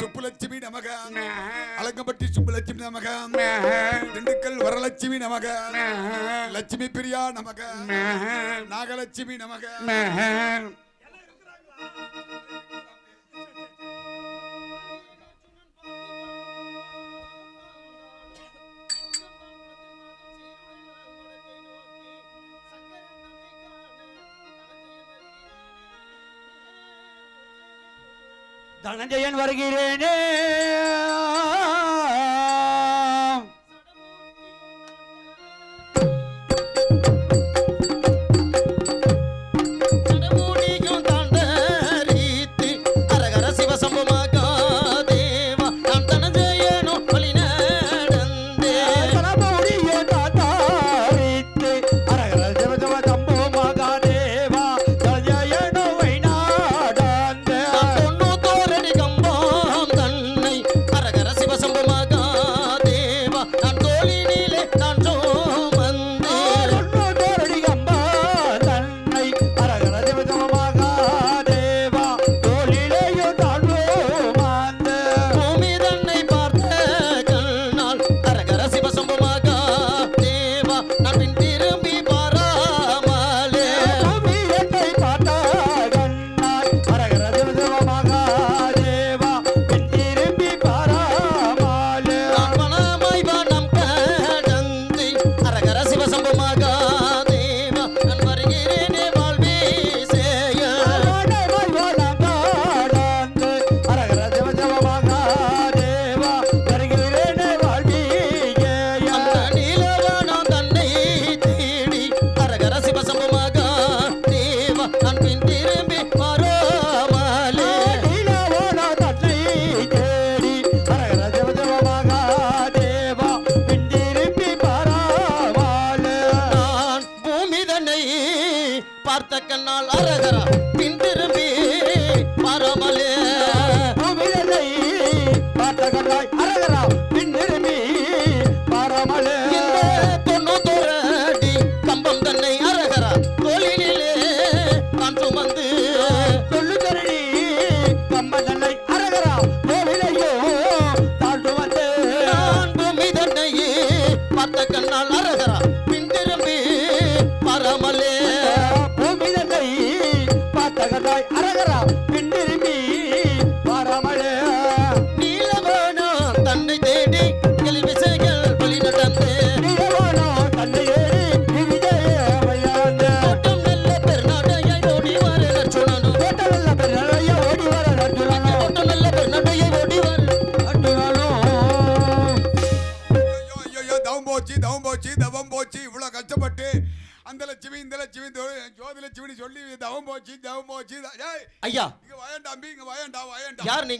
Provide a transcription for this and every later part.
சுப்புலட்சுமி நமக. அலங்கப்பட்டி சுப்புலட்சுமி நமக. திண்டுக்கல் வரலட்சுமி நமக. லட்சுமி பிரியா நமக. நாகலட்சுமி நமக. தனஞ்சயன் வருகிறேனே.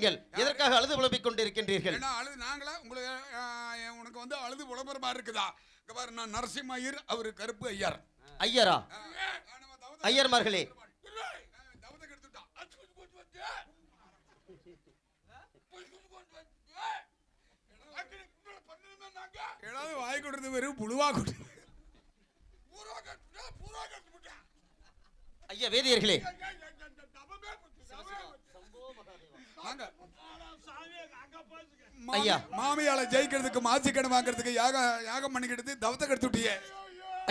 நீங்கள் எதற்காக அழுது புலம்பிக் கொண்டிருக்கின்றீர்கள்? அழுது நாங்களா உங்களுக்கு உனக்கு வந்து அழுது புலம்பரமா இருக்குதா? இங்க பாரு நான் நரசிம்ம ஐயர் அவரு கருப்பு ஐயர். ஐயரா? ஐயர்மார்களே. ஏதாவது வாய் கொடுத்து வெறும் புழுவா கொடு பூரா கட்டுடா, பூரா கட்டுடா. ஐயா வேதியர்களே ஏய், ஏய், ஏய், ஏய், தவமே போச்சு, தவமே போச்சு. வாங்க. ஐயா. மாமியால ஜெயிக்கிறதுக்கு மாசி கடன் வாங்குறதுக்கு யாக யாகம் பண்ணிக்கிட்டு தவத்தை கெடுத்துட்டியே.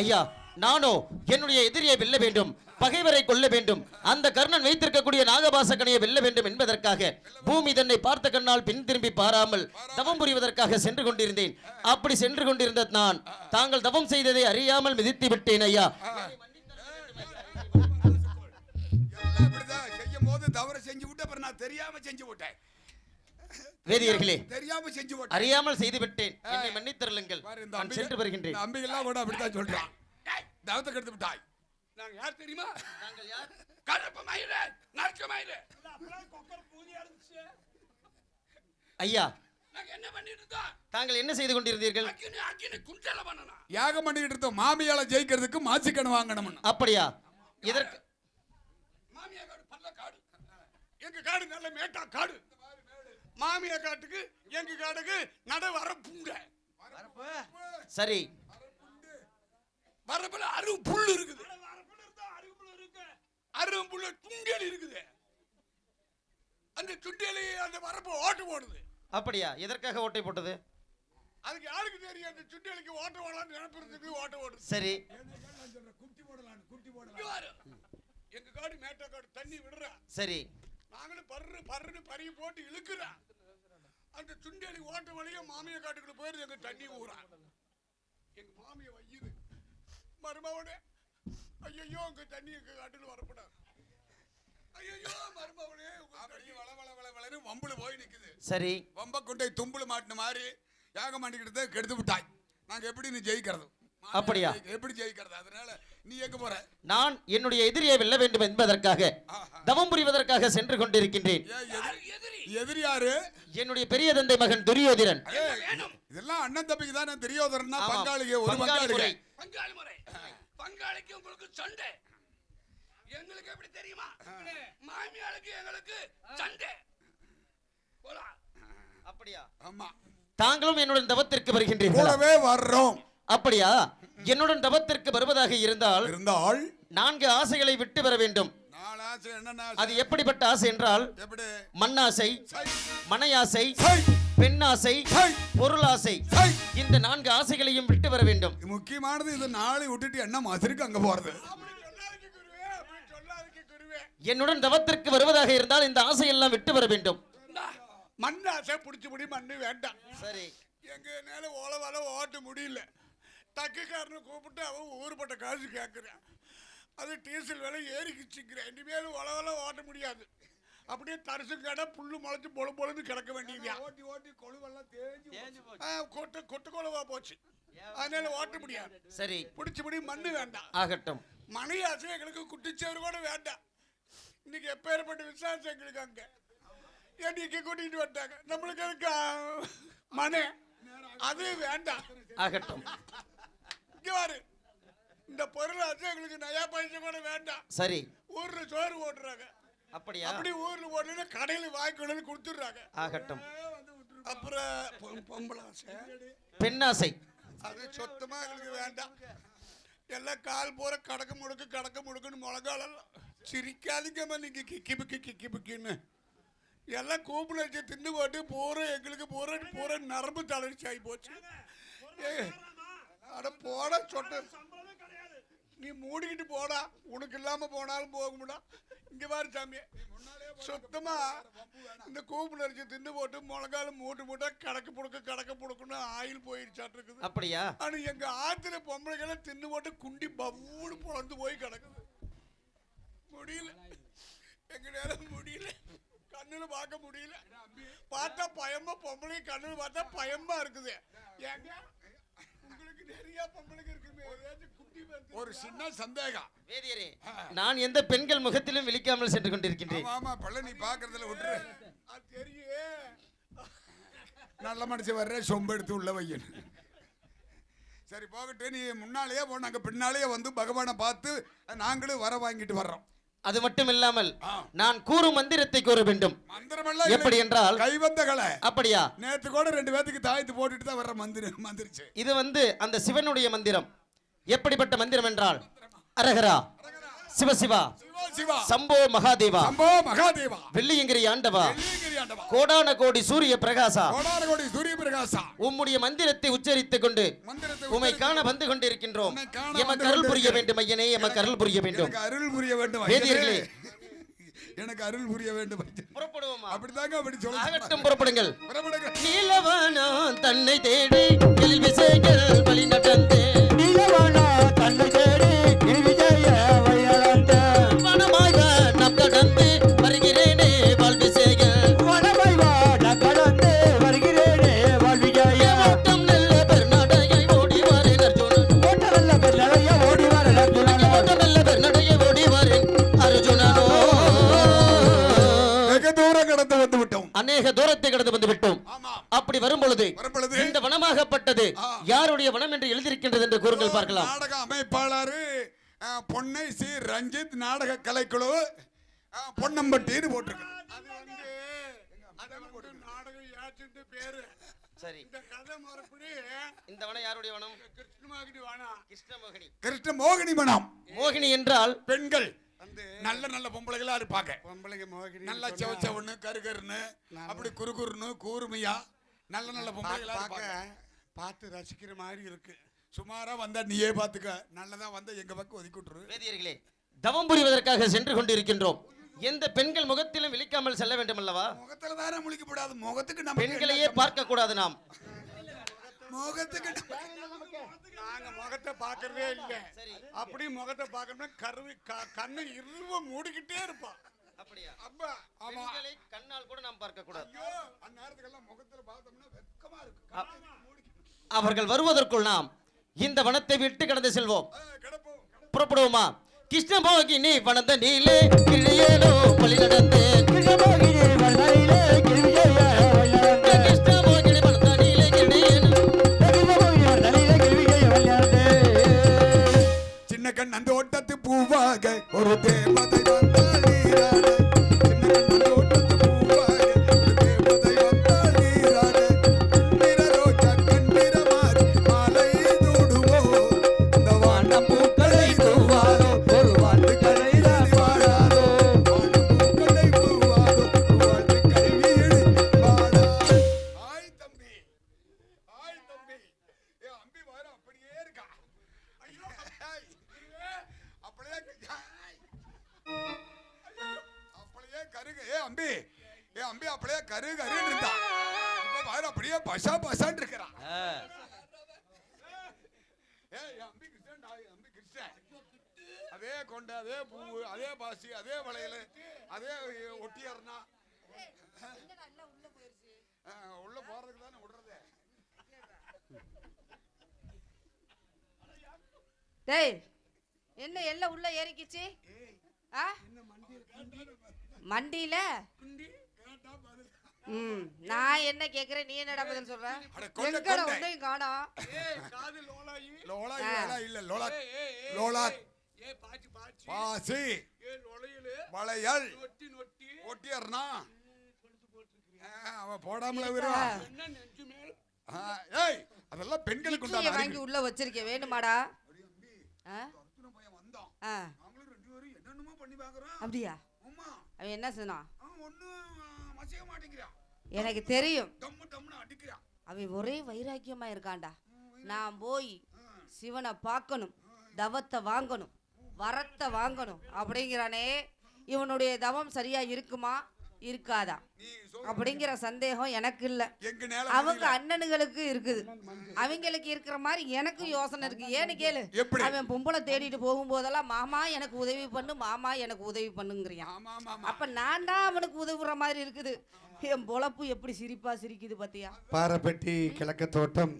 ஐயா நானோ என்னுடைய எதிரியை வெல்ல வேண்டும் பகைவரை கொல்ல வேண்டும் அந்த கர்ணன் வைத்திருக்கக்கூடிய நாகபாசகனையை வெல்ல வேண்டும் என்பதற்காக பூமி தன்னை பார்த்த கண்ணால் பின் திரும்பி பாராமல் தவம் புரிவதற்காக சென்று கொண்டிருந்தேன். அப்படி சென்று கொண்டிருந்த நான் தாங்கள் தவம் செய்ததை அறியாமல் மிதித்து விட்டேன் ஐயா. விட்டு அப்புறம் நான் தெரியாம செஞ்சு விட்டேன். வேதியர்களே தெரியாம செஞ்சு விட்டேன். அறியாமல் செய்து விட்டேன் என்னை மன்னித்தருளுங்கள். பாரு, இந்த நான் அம்பிகை- சென்று வருகின்றேன். இந்த அம்பிகெல்லாம் கூட அப்படித்தான் சொல்றான். தவத்தை கெடுத்து விட்டாய். நாங்க யார் தெரியுமா? கருப்பு மயிறு நறுக்கு மயிறு ஐயா நாங்க என்ன பண்ணிட்டு இருந்தோம் தாங்கள் என்ன செய்து கொண்டிருந்தீர்கள்? யாகம் பண்ணிட்டு இருந்தோம் மாமியால ஜெயிக்கிறதுக்கு மாசி கடன் வாங்கணும்னு. அப்படியா? இதற்கு மாமியா காடு பல்ல காடு எங்க காடு நல்ல மேட்டா காடு. மாமியா காட்டுக்கு எங்க காடுக்கு நட வர புங்க சரி. வரப்புல அரு புல் இருக்குது. அரும்புள்ள துங்கல் இருக்குது. அந்த சுண்டியலி அந்த வரப்பு ஓட்டு போடுது. அப்படியா? எதற்காக ஓட்டை போட்டது? அதுக்கு யாருக்கு தெரியும் அந்த சுண்டியலிக்கு ஓட்ட ஓடலாம்னு நினைப்பிறதுக்கு ஓட்ட ஓடுது சரி. குட்டி போடலாம் குட்டி போடலாம் எங்க காடு மேட்டா காடு தண்ணி விடுறா. சரி. நாங்களும் பர்ரு பர்ருன்னு பறி போட்டு இழுக்கிறா. அந்த சுண்டியலி ஓட்ட வழியா மாமிய காட்டுக்குள்ள போயிருது எங்க தண்ணி ஊறா எங்க மாமிய வையுது. மருமவனே ஐயோ உங்க தண்ணி. எங்க காட்டுல வரப்படாது சரி. வம்ப கொண்டை தும்புல மாட்டின மாதிரி யாக மாட்டிக்கிட்டு கெடுத்து விட்டாய். நாங்க எப்படி நீ ஜெயிக்கிறது? அப்படியா? எப்படி ஜெயிக்கிறது? அதனால நீ எங்க போற? நான் என்னுடைய எதிரியை வெல்ல வேண்டும் என்பதற்காக. தவம் புரிவதற்காக சென்று கொண்டிருக்கின்றேன். எதிரி யாரு? என்னுடைய பெரிய தந்தை மகன் துரியோதிரன் இதெல்லாம் அண்ணன் தம்பிக்கு தானே தெரியாதன்னா ஆமாம். பங்காளிக ஒரு பங்காளி முறை. பங்காளி முறை. பங்காளிக்கு உங்களுக்கு சண்டை. எங்களுக்கு எப்படி தெரியுமா? மாமியாளுக்கு எங்களுக்கு சண்டை. அப்படியா? ஆமா. தாங்களும் என்னுடன் தவத்திற்கு வருகின்றீர்களா? கூடவே வர்றோம். அப்படியா? என்னுடன் தவத்திற்கு வருவதாக இருந்தால் இருந்தால் நான்கு ஆசைகளை விட்டு வர வேண்டும். அது? எப்படிப்பட்ட ஆசை என்றால் மண்ணாசை மனையாசை பெண்ணாசை பொருளாசை. இந்த நான்கு ஆசைகளையும் விட்டு வர வேண்டும். முக்கியமானது இது நாளை விட்டுட்டு என்ன மாதிரிக்கு அங்க போறது? என்னுடன் தவத்திற்கு வருவதாக இருந்தால் இந்த ஆசையெல்லாம் விட்டு வர வேண்டும். மண்ணாசை பிடிச்சி முடி மண்ணு வேண்டாம். சரி. எங்க நேர ஓல வர ஓட்ட முடியல. தக்குக்காரனை கூப்பிட்டு அவன் ஊருப்பட்ட காசு கேட்குறான் அது டீசல் விலை ஏறிக்கிச்சுக்கிறேன் இனிமேல் ஒல வல ஓட்ட முடியாது. அப்படியே தரிசு கடை புல்லு முளைச்சு பொழு பொழுது கிடக்க வேண்டியது ஓட்டி ஓட்டி கொழுவெல்லாம் தேஞ்சு கொட்டு கொட்டு கொழுவா போச்சு. அதனால ஓட்ட முடியாது. சரி. பிடிச்சி முடி மண்ணு வேண்டாம். ஆகட்டும். மணி ஆசை எங்களுக்கு குட்டிச்சவர் கூட வேண்டாம். இன்னைக்கு எப்பேற்பட்ட விசுவாசம் எங்களுக்கு அங்க. என்னைக்கு கூட்டிட்டு வந்தாங்க நம்மளுக்கு இருக்கா மனை? அது வேண்டாம். ஆகட்டும். இங்க பாரு இந்த பொருள் ஆசை எங்களுக்கு நயா பைசா கூட வேண்டாம். சரி. ஊர்ல சோறு ஓட்டுறாங்க அப்படியா? அப்படி ஊர்ல ஓட்டுனா கடையில வந்து கொடுத்துடுறாங்க. ஆகட்டும். அப்புறம் பொம்பளை ஆசை. பெண்ணாசை. அது சுத்தமா எங்களுக்கு வேண்டாம். எல்லாம் கால் போற கடக்க முடுக்கு கடக்க முடுக்குன்னு முழங்காலெல்லாம் சிரிக்காதீங்கம்மா நீங்க கிக்கி பிக்கி கிக்கி பிக்கின்னு எல்லாம் கூப்பிட வச்சு தின்னு போட்டு பூரா எங்களுக்கு பூரா பூரா நரம்பு தளர்ச்சி ஆகி போச்சு. அட போட சொட்ட. நீ மூடிக்கிட்டு போடா. உனக்கு இல்லாம போனாலும் போக முடியா இங்க பாரு சாமி. சுத்தமா இந்த கூப்பிட அரிசி தின்னு போட்டு முழங்கால மூட்டு மூட்டா கடக்க புடுக்க கடக்க புடுக்குன்னு ஆயில் போயிடுச்சாட்டு இருக்குது. அப்படியா? ஆனா எங்க ஆத்துல பொம்பளைகளை தின்னு போட்டு குண்டி பவ்வூடு பொழந்து போய் கிடக்குது. முடியல. எங்க நேரம் முடியல. கண்ணுல பார்க்க முடியல. பார்த்தா பயமா பொம்பளை கண்ணுல பார்த்தா பயமா இருக்குது. ஏங்க? உங்களுக்கு நிறைய பொம்பளைங்க இருக்குமே. ஏதாச்சும் குட்டி ஒரு சின்ன சந்தேகம். வேதியரே நான் எந்த பெண்கள் முகத்திலும் விழிக்காமல் சென்று கொண்டிருக்கின்றேன். ஆமா ஆமா பழனி பாக்குறதுல விட்டுரு. அது தெரியே. நல்ல மனுஷன் வர்ற சொம்பு எடுத்து உள்ள வையன். சரி போகட்டும் நீ முன்னாலேயே போ நாங்க பின்னாலேயே வந்து பகவானை பார்த்து நாங்களும் வர வாங்கிட்டு வர்றோம். அது மட்டும் இல்லாமல். நான் கூறும் மந்திரத்தை கூற வேண்டும். எப்படி என்றால் கைவந்த கலை. அப்படியா? நேத்து கூட ரெண்டு பேத்துக்கு தாயத்து போட்டுட்டு தான் வர்ற மந்திரம் மந்திரிச்சு. இது வந்து அந்த சிவனுடைய மந்திரம். எப்படிப்பட்ட மந்திரம் என்றால்? அரகரா. சிவசிவா. சிவா சிவா சம்போ மகாதேவா. சம்போ மகாதேவா. வெள்ளியங்கிரி ஆண்டவா. கோடான கோடி சூரிய பிரகாசா. கோடான கோடி சூரிய பிரகாசா. உம்முடைய மந்திரத்தை உச்சரித்துக் கொண்டு உச்சரித்து- காண வந்து கொண்டிருக்கின்றோம். எமக்கு அருள் புரிய. வேண்டும் ஐயனே எமக்கு அருள் புரிய வேண்டும். எனக்கு அருள் புரிய வேண்டும் வேதியர்களே. எனக்கு அருள் புரிய வேண்டும். புறப்படுவோமா? அப்படிதாங்க அப்படி சொல்ல ஆகட்டும் புறப்படுங்கள். புறப்படுங்க நீலவானா தன்னை தேடி வழி நடந்து நீலவானா தன்னை தேடி அப்படி வரும் பொழுது வரும்பொழுது இந்த வனமாகப்பட்டது. யாருடைய வனம் என்று எழுதியிருக்கின்றது என்று கூறுங்கள் பார்க்கலாம். நாடக அமைப்பாளர் பொன்னை சி. ரஞ்சித் நாடக கலைக்குழு பொன்னம்பட்டின்னு போட்டிருக்கு. அது வந்து நாடகம் பேரு. சரி. இந்த கதை மறுபடி இந்த வனம் யாருடைய வனம்? கிருஷ்ணமாகிட்டு வேணாம் கிருஷ்ணமோகினி. கிருஷ்ண மோகினி மனம் மோகினி என்றால்? பெண்கள். நல்ல நல்ல பொம்பளைகளா இருப்பாங்க. பொம்பளைங்க மோகினி நல்லா செவச்சவன்னு கருகருன்னு அப்படி குறுகுறுன்னு கூர்மையா நல்ல நல்ல பொம்பளைகளா பார்க்க பார்த்து ரசிக்கிற மாதிரி இருக்கு. சுமாரா வந்தா நீயே பாத்துக்க. நல்லதா வந்தா எங்க பக்கம் ஒதுக்கி விட்டுரு வேதியர்களே தவம் புரிவதற்காக சென்று கொண்டிருக்கின்றோம். எந்த பெண்கள் முகத்திலும் விழிக்காமல் செல்ல வேண்டும் அல்லவா முகத்துல தானே முழிக்கப்படாது. முகத்துக்கு நம்ம பெண்களையே பார்க்க கூடாது நாம். முகத்துக்கு நாங்க முகத்தை பார்க்கறதே இல்ல. அப்படி முகத்தை பார்க்கணும்னா கருவி க- கண்ணு இருவ மூடிக்கிட்டே இருப்பான் அப்படியா? அப்பா ஆமா. பெண்களை கண்ணால் கூட நாம் பார்க்க கூடாது ஐயோ அந்நேரத்துக்கெல்லாம் முகத்துல பார்த்தோம்னா வெக்கமா இருக்கு. அவர்கள் வருவதற்குள் நாம் இந்த வனத்தை விட்டு கடந்து செல்வோம். புறப்படுவோமா? கிருஷ்ணபோகினி வனந்த நீலே கிளியேனோ வழி நடந்து. வனந்த நீலே சின்ன கண் அந்த ஓட்டத்து பூவாக ஒரு தேவதை வந்தாள் கருகு ஏ அம்பி ஏ அப்படியே கரு கருன்னு இருந்தா இப்ப பாரு அப்படியே பசா பசான்னு இருக்கிறான். ஏய் என் அம்பி கிருஷ்ணன் டா, என் அம்பி கிருஷ்ணன். அதே கொண்ட அதே பூவு அதே பாசி அதே வளையல் அதே ஒட்டியர்னா உள்ள போறதுக்கு தானே விடுறது. டேய் என்ன எல்லாம் உள்ள ஏறிக்கிச்சு? ஆ? மண்டியில? ம் நான் என்ன கேக்குறேன் நீ என்னடா பதில் சொல்ற? அட, கொண்டை, எங்கடா கொண்டை. ஒன்றையும் காணோம் காது லோலாயி. இல்ல லோலா. லோலா. ஏ பாச்சி பாச்சி. பாசி. ஏ நுழையிலு. வளையல். நொட்டி நொட்டி. ஒட்டியர்னா. அவன் போடாமல ஆ, ஏய் அதெல்லாம் பெண்களுக்கு உண்டான வாங்கி. உள்ள வச்சிருக்கேன் வேணுமாடா ஆ? அர்ஜுன பையன் வந்தான். ஆ. நாங்களும் ரெண்டு பேரும் என்னென்னமோ பண்ணி பாக்குறோம். அப்படியா? அவன் என்ன சொன்னான் எனக்கு தெரியும். அவன் ஒரே வைராக்கியமா இருக்கான்டா. நான் போய் சிவனை பார்க்கணும் தவத்தை வாங்கணும் வரத்தை வாங்கணும் அப்படிங்கிறானே. இவனுடைய தவம் சரியா இருக்குமா? இருக்காதா? அப்படிங்கிற சந்தேகம் எனக்கு இல்ல. எங்க நேர அவங்க அண்ணனுங்களுக்கு இருக்குது. அவங்களுக்கு இருக்கிற மாதிரி எனக்கு யோசனை இருக்கு. ஏன்னு கேளு? அவன் பொம்பளை தேடிட்டு போகும்போதெல்லாம் மாமா எனக்கு உதவி பண்ணு மாமா எனக்கு உதவி பண்ணுங்கிறியான் அப்ப நான் தான் அவனுக்கு உதவுற மாதிரி இருக்குது. என் பொழப்பு எப்படி சிரிப்பா சிரிக்குது பாத்தியா? பாறைப்பட்டி கிழக்கு தோட்டம்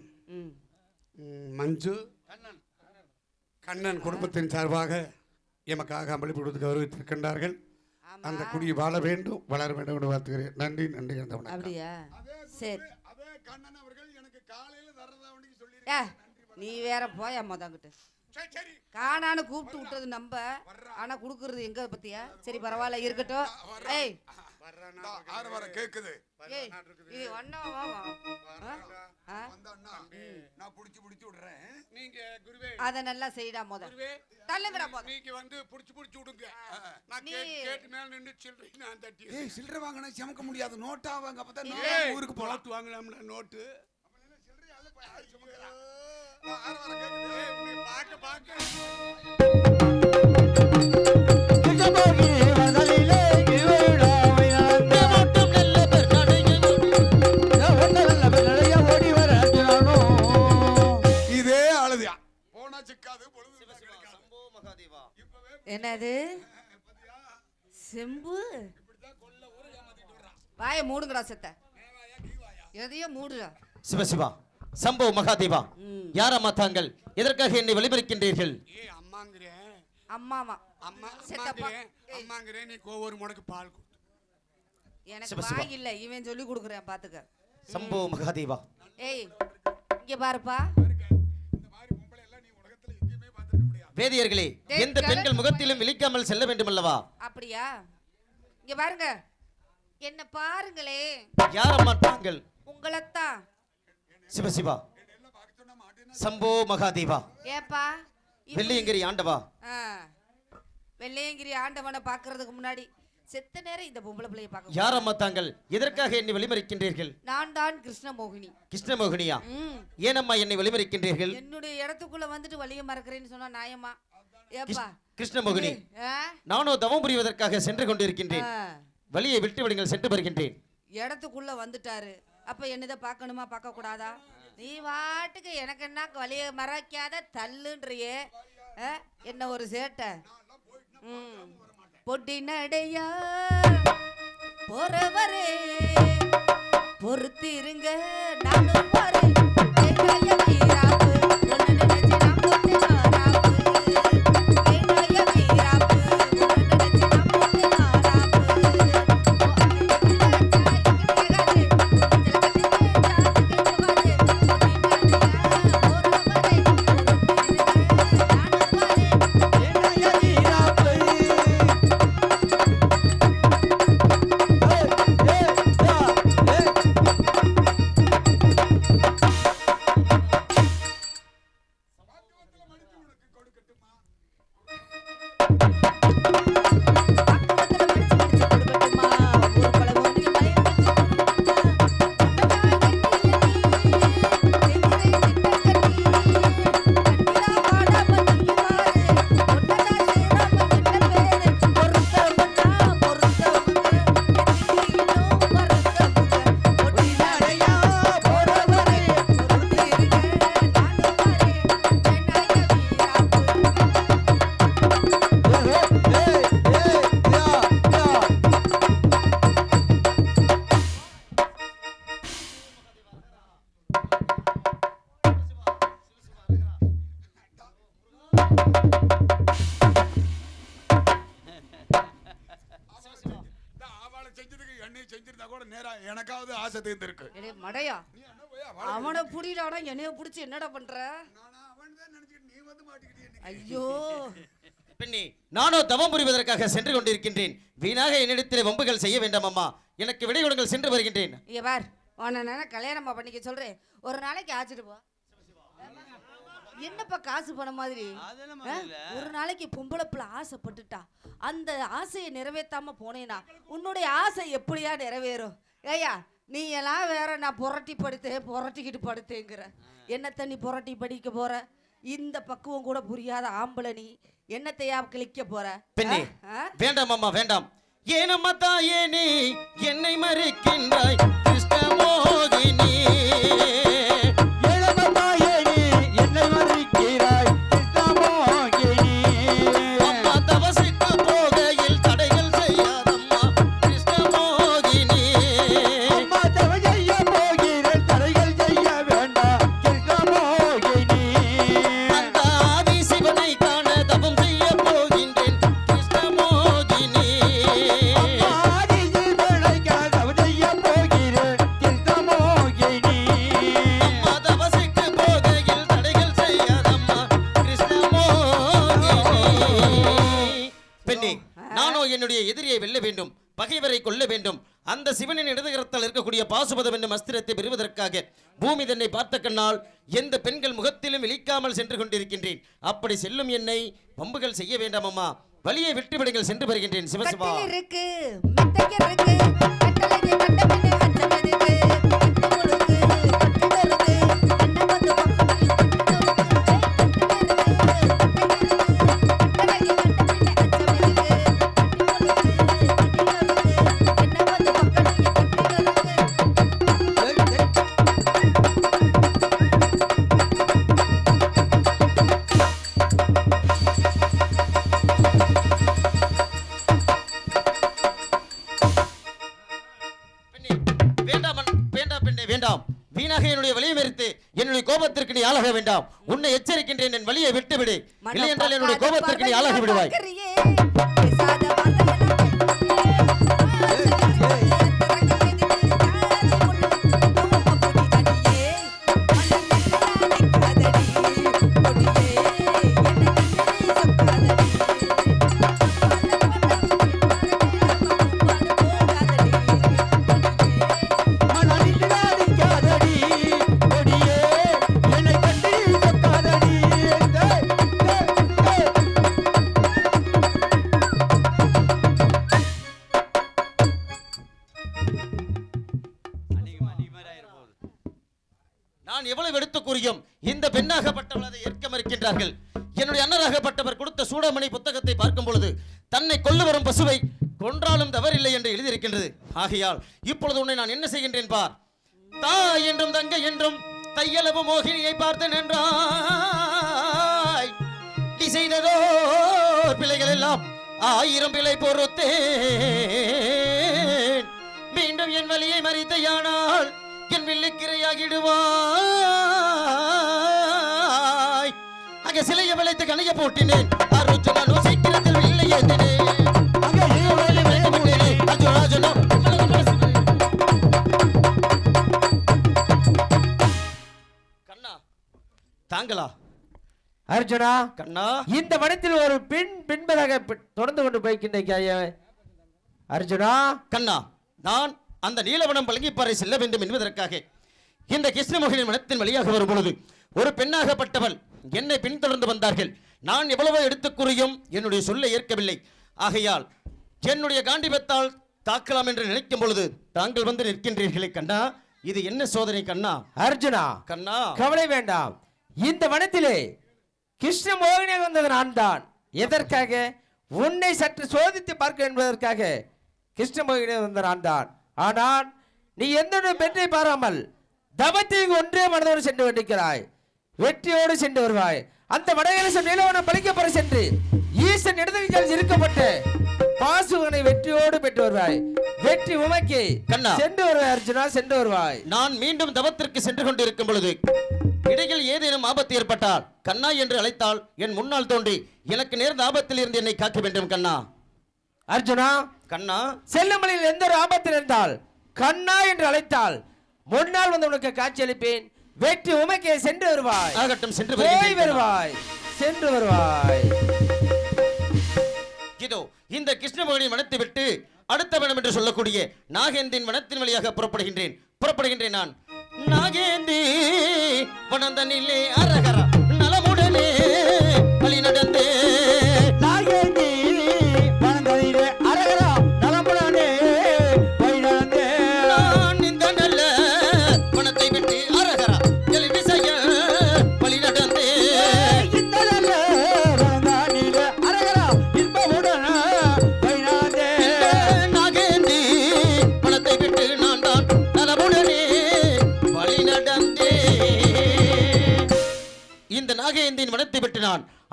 மஞ்சு. கண்ணன். குடும்பத்தின் சார்பாக எமக்காக அம்பளிப்படுவதற்கு கௌரவித்திருக்கின்றார்கள். ஆமா. அந்த குடி வாழ வேண்டும் வளர வேண்டும் என்று வாழ்த்துகிறேன். நன்றி நன்றி அந்த வணக்கம். அப்படியா? சரி. அதே கண்ணன் அவர்கள் எனக்கு காலையில தரதா வண்டிக்கு சொல்லி ஏ நீ வேற போயா சரி சரி. காணான்னு கூப்பிட்டு விட்டது நம்ப ஆனா குடுக்கறது எங்க பத்தியா? சரி பரவாயில்ல இருக்கட்டும். ஏய் ஆறு வர கேக்குது. இது ஒன்னாவா நான் புடிச்சு புடிச்சு விடுறேன். நீங்க குருவே. அத நல்லா செய்டா முத. குருவே தள்ளுங்கடா முத. நீங்க வந்து புடிச்சு புடிச்சு விடுங்க. நான் கேட்டு மேல நின்று சில்லறை நான் தட்டி ஏய் சில்லறை வாங்கினா சமக்க முடியாது. நோட்டா வாங்க அப்பதான். நோட்டு ஊருக்கு போலாம். நோட்டு வாங்கலாம்ல நோட்டு. ஆறு வர கேக்குது ஏய், செம்பு. வாயை மூடுங்கடா செத்த. எதையும் மூடுடா சிவசிவா சம்போ மகாதேவா ம். யாரம்மா தாங்கள்? எதற்காக என்னை வழிமறிக்கின்றீர்கள் ஏய் அம்மாங்கிறேன். அம்மாவா? அம்மா செத்தப்பா. அம்மாங்கிறேன். நீ ஒவ்வொரு முடக்கு பால் கொடு. எனக்கு சிவ, சிவ. வாய் இல்ல இவன் சொல்லி கொடுக்குறேன் பாத்துக்க. சம்போ மகாதேவா. ஏய் இங்க பாருப்பா. வேதியர்களே எந்த பெண்கள் முகத்திலும் விழிக்காமல் செல்ல வேண்டும் அல்லவா அப்படியா? இங்க பாருங்க. என்ன பாருங்களே. யாரம்மா தாங்கள் உங்களைத்தான். சிவசிவா சம்போ மகாதேவா. ஏப்பா? வெள்ளியங்கிரி ஆண்டவா. வெள்ளையங்கிரி ஆண்டவனை பார்க்கறதுக்கு முன்னாடி. செத்த நேரம் இந்த பொம்பளை பிள்ளைய பார்க்க யார் அம்மா தாங்கள்? எதற்காக என்னை வழிமறிக்கின்றீர்கள்? நான் தான் கிருஷ்ணமோகினி. கிருஷ்ணமோகினியா? ஏனம்மா என்னை வழிமறிக்கின்றீர்கள்? என்னுடைய இடத்துக்குள்ள வந்துட்டு வழிய மறக்கிறேன்னு சொன்னா நியாயமா ஏப்பா? கிருஷ்ணமோகினி? நானும் தவம் புரிவதற்காக சென்று கொண்டிருக்கின்றேன். வழியை விட்டு விடுங்கள் சென்று வருகின்றேன். இடத்துக்குள்ள வந்துட்டாரு. அப்ப என்னத பார்க்கணுமா? பார்க்க கூடாதா? நீ வாட்டுக்கு எனக்கு என்ன வழிய மறைக்காத தள்ளுன்றியே? என்ன ஒரு சேட்டை? ம். பொட்டி நடையா போறவரே பொறுத்திருங்க நானும் வரேன் என்னைய புடிச்சு என்னடா பண்ற. ஐயோ. பெண்ணே நானோ தவம் புரிவதற்காக சென்று கொண்டிருக்கின்றேன். வீணாக என்னிடத்தில் வம்புகள் செய்ய வேண்டாம் அம்மா. எனக்கு விடை கொடுங்கள் சென்று வருகின்றேன். இங்க பார் உன்னை நான் கல்யாணமா பண்ணிக்க சொல்றேன். ஒரு நாளைக்கு ஆச்சிட்டு போ. என்னப்பா காசு பணம் மாதிரி? ஒரு நாளைக்கு பொம்பளை பிள்ளை ஆசைப்பட்டுட்டா. அந்த ஆசையை நிறைவேத்தாம போனேனா உன்னுடைய ஆசை எப்படியா நிறைவேறும்? ஏய்யா நீ எல்லாம் வேற நான் புரட்டி படுத்தேன் புரட்டிக்கிட்டு படுத்தேங்கிற. என்னத்த நீ புரட்டி படிக்க போற? இந்த பக்குவம் கூட புரியாத ஆம்பளை நீ என்னத்தையா கிழிக்க போற? பெண்ணே? வேண்டாம் அம்மா வேண்டாம். ஏனம்மா தாயே நீ என்னை மறிக்கின்றாய்? கிருஷ்ணமோகினி கொள்ள வேண்டும். அந்த சிவனின் இடதுகரத்தால் இருக்கக்கூடிய பாசுபதம் என்னும் அஸ்திரத்தை பெறுவதற்காக பூமி தன்னை பார்த்த கண்ணால் எந்த பெண்கள் முகத்திலும் இழிக்காமல் சென்று கொண்டிருக்கின்றேன். அப்படி செல்லும் என்னை பம்புகள் செய்ய வேண்டாம் அம்மா. வழியை விட்டு விடுங்கள் சென்று வருகின்றேன். சிவசிவா. இருக்கு. ஆளாக வேண்டாம். உன்னை எச்சரிக்கின்றேன் என் வழியை விட்டு விடு இல்லை என்றால் என்னுடைய கோபத்திற்கு நீ ஆளாகி விடுவாய். நான் எவ்வளவு எடுத்து கூறியும் இந்த பெண்ணாகப்பட்டவள் அதை ஏற்க மறுக்கின்றார்கள் என்னுடைய அண்ணராகப்பட்டவர் கொடுத்த சூடாமணி புத்தகத்தை பார்க்கும் பொழுது தன்னை கொல்ல வரும் பசுவை கொன்றாலும் தவறில்லை என்று எழுதியிருக்கின்றது. ஆகையால் இப்பொழுது உன்னை நான் என்ன செய்கின்றேன் பார்? தா என்றும் தங்கை என்றும் தையளவு மோகினியை பார்த்து நின்றாய் நீ செய்ததோ பிள்ளைகள் எல்லாம் ஆயிரம் பிழை பொறுத்தேன் மீண்டும் என் வழியை மறித்தையானால் என் வில்லுக்கிரையாகிடுவாய் அங்கே சிலையை விளைத்து கணைய போட்டினேன். அருச்சுனோ சீக்கிரத்தில் வில்லை ஏந்தினேன். தாங்களா? அர்ஜுனா கண்ணா? இந்த வனத்தில் ஒரு பெண் பின்பதாக தொடர்ந்து கொண்டு போய்க்கின்ற அர்ஜுனா. கண்ணா நான் அந்த நீலவனம் பழங்கிப்பாறை செல்ல வேண்டும் என்பதற்காக. இந்த கிருஷ்ணமோகனின் மனத்தின் வழியாக வரும் பொழுது ஒரு பெண்ணாகப்பட்டவள் என்னை பின்தொடர்ந்து வந்தார்கள். நான் எவ்வளவோ எடுத்துக் கூறியும் என்னுடைய சொல்லை ஏற்கவில்லை. ஆகையால் என்னுடைய காண்டிபத்தால் தாக்கலாம் என்று நினைக்கும் பொழுது தாங்கள் வந்து நிற்கின்றீர்களே கண்ணா. இது என்ன சோதனை கண்ணா? அர்ஜுனா கண்ணா. கவலை வேண்டாம். இந்த வனத்திலே கிருஷ்ண மோகினி வந்தது நான் தான் எதற்காக? உன்னை சற்று சோதித்து பார்க்க என்பதற்காக கிருஷ்ண மோகினி வந்த நான் தான் ஆனால் நீ எந்த பெண்ணை பாராமல் தவத்தை ஒன்றே மனதோடு சென்று கொண்டிருக்கிறாய் வெற்றியோடு சென்று வருவாய். அந்த வடகரசம் நிலவனம் பழிக்கப்பட சென்று ஈசன் இடதுகையால் இருக்கப்பட்டு பாசுவனை வெற்றியோடு பெற்று வருவாய். வெற்றி உமக்கே கண்ணா. சென்று வருவாய் அர்ஜுனா சென்று வருவாய். நான் மீண்டும் தவத்திற்கு சென்று கொண்டிருக்கும் பொழுது இடையில் ஏதேனும் ஆபத்து ஏற்பட்டால் கண்ணா என்று அழைத்தால் என் முன்னால் தோன்றி எனக்கு நேர்ந்த ஆபத்தில் இருந்து என்னை காக்க வேண்டும் கண்ணா. அர்ஜுனா கண்ணா. செல்லமலையில் எந்த ஒரு ஆபத்து இருந்தால் கண்ணா என்று அழைத்தால் முன்னால் வந்து உனக்கு காட்சியளிப்பேன் வெற்றி உமைக்கே சென்று வருவாய். ஆகட்டும் சென்று போய். வருவாய். சென்று வருவாய். இதோ இந்த கிருஷ்ணமோகனை மனத்தை விட்டு அடுத்த வனம் என்று சொல்லக்கூடிய நாகேந்தின் வனத்தின் வழியாக புறப்படுகின்றேன். புறப்படுகின்றேன் நான். நாகேந்தி வனந்தனிலே அரகரா நலமுடனே வழி நடந்தே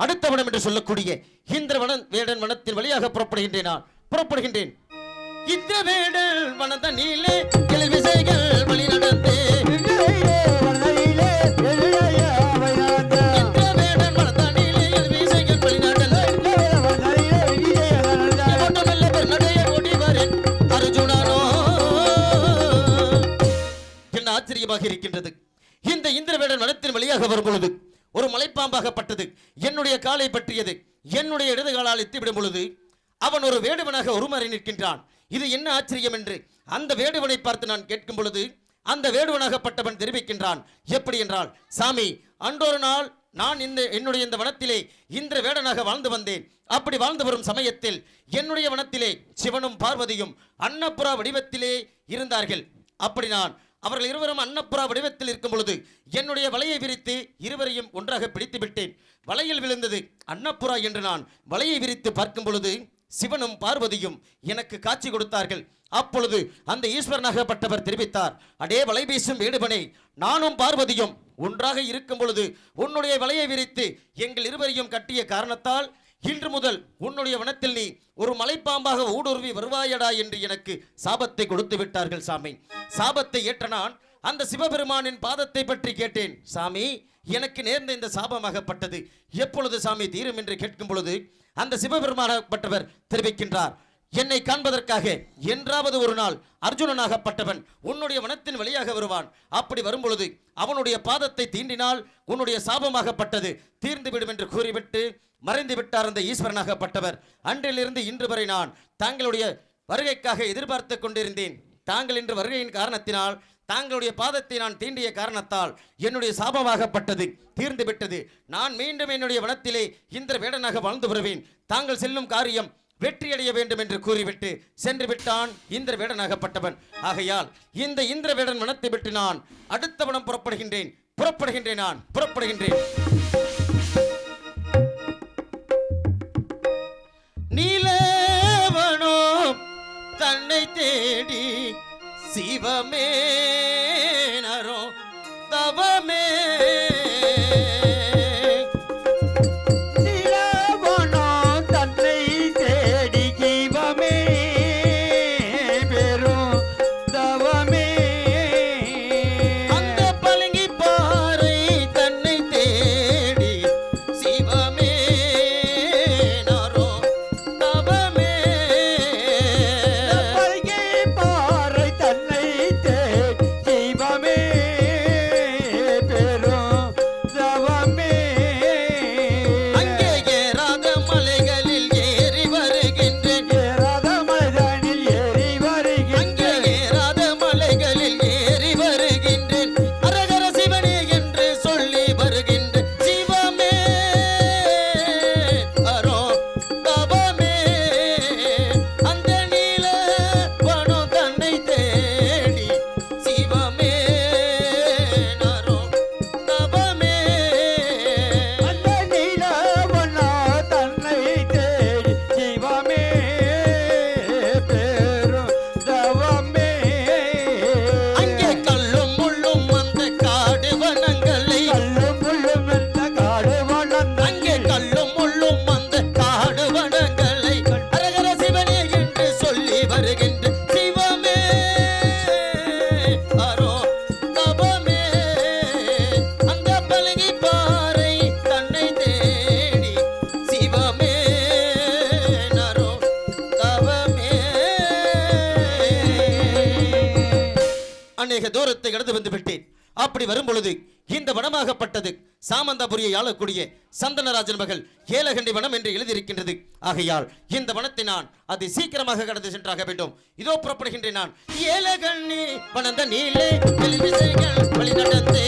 அடுத்த வனம் என்று சொல்லக்கூடிய இந்திர வனம் வேடன் வனத்தின் வழியாக புறப்படுகின்றேன்? நான் புறப்படுகின்றேன். இந்த வேடல் வனத நீலே கிளை விசைகள் வழி நடந்தே. ஆச்சரியமாக இருக்கின்றது. இந்த இந்திரவேடன் வனத்தின் வழியாக வரும் பொழுது ஒரு மலைப்பாம்பாகப்பட்டது. என்னுடைய காலை பற்றியது. என்னுடைய இடது காலால் எத்திவிடும் பொழுது அவன் ஒரு வேடுவனாக உருமாறி நிற்கின்றான். இது என்ன ஆச்சரியம் என்று அந்த வேடுவனை பார்த்து நான் கேட்கும் பொழுது அந்த வேடுவனாகப்பட்டவன் தெரிவிக்கின்றான். எப்படி என்றால் சாமி அன்றொரு நாள் நான் இந்த என்னுடைய இந்த வனத்திலே இந்திர வேடனாக வாழ்ந்து வந்தேன். அப்படி வாழ்ந்து வரும் சமயத்தில் என்னுடைய வனத்திலே சிவனும் பார்வதியும் அன்னபுரா வடிவத்திலே இருந்தார்கள். அப்படி நான் அவர்கள் இருவரும் அன்னப்புறா வடிவத்தில் இருக்கும் பொழுது என்னுடைய வலையை விரித்து இருவரையும் ஒன்றாக பிடித்து விட்டேன். வலையில் விழுந்தது அன்னப்புறா என்று நான் வலையை விரித்து பார்க்கும் பொழுது சிவனும் பார்வதியும் எனக்கு காட்சி கொடுத்தார்கள். அப்பொழுது அந்த ஈஸ்வரனாகப்பட்டவர் தெரிவித்தார் அடே வலை வீசும் வேடுபனே நானும் பார்வதியும் ஒன்றாக இருக்கும் பொழுது உன்னுடைய வலையை விரித்து எங்கள் இருவரையும் கட்டிய காரணத்தால் இன்று முதல் உன்னுடைய வனத்தில் நீ ஒரு மலைப்பாம்பாக ஊடுருவி வருவாயடா என்று எனக்கு சாபத்தை கொடுத்து விட்டார்கள் சாமி. சாபத்தை ஏற்ற நான் அந்த சிவபெருமானின் பாதத்தை பற்றி கேட்டேன். சாமி எனக்கு நேர்ந்த இந்த சாபமாகப்பட்டது. எப்பொழுது சாமி தீரும் என்று கேட்கும் பொழுது அந்த சிவபெருமானப்பட்டவர் தெரிவிக்கின்றார். என்னை காண்பதற்காக என்றாவது ஒரு நாள் அர்ஜுனனாகப்பட்டவன் உன்னுடைய வனத்தின் வழியாக வருவான். அப்படி வரும்பொழுது அவனுடைய பாதத்தை தீண்டினால் உன்னுடைய சாபமாகப்பட்டது. தீர்ந்துவிடும் என்று கூறிவிட்டு மறைந்து விட்டார் அந்த ஈஸ்வரனாகப்பட்டவர். அன்றிலிருந்து இன்று வரை நான் தாங்களுடைய வருகைக்காக எதிர்பார்த்து கொண்டிருந்தேன். தாங்கள் இன்று வருகையின் காரணத்தினால் தாங்களுடைய பாதத்தை நான் தீண்டிய காரணத்தால் என்னுடைய சாபமாகப்பட்டது தீர்ந்துவிட்டது நான் மீண்டும் என்னுடைய வனத்திலே இந்திர வேடனாக வாழ்ந்து வருவேன். தாங்கள் செல்லும் காரியம் வெற்றியடைய வேண்டும் என்று கூறிவிட்டு சென்று விட்டான் இந்திரவேடன் அகப்பட்டவன் ஆகையால் இந்த இந்திரவேடன் வனத்தை விட்டு நான் அடுத்த வனம் புறப்படுகின்றேன். புறப்படுகின்றேன் நான். புறப்படுகின்றேன். நீலவனோ தன்னை தேடி சிவமே நரோ தவமே அநேக தூரத்தை கடந்து வந்து விட்டேன். அப்படி வரும்பொழுது இந்த வனமாகப்பட்டது சாமந்தாபுரியை ஆளக்கூடிய சந்தனராஜன் மகள் ஏலகண்டி வனம் என்று எழுதியிருக்கின்றது. ஆகையால் இந்த வனத்தை நான் அதை சீக்கிரமாக கடந்து சென்றாக வேண்டும். இதோ புறப்படுகின்றேன் நான். ஏலகண்ணி வனந்த நீலே வழி நடந்தே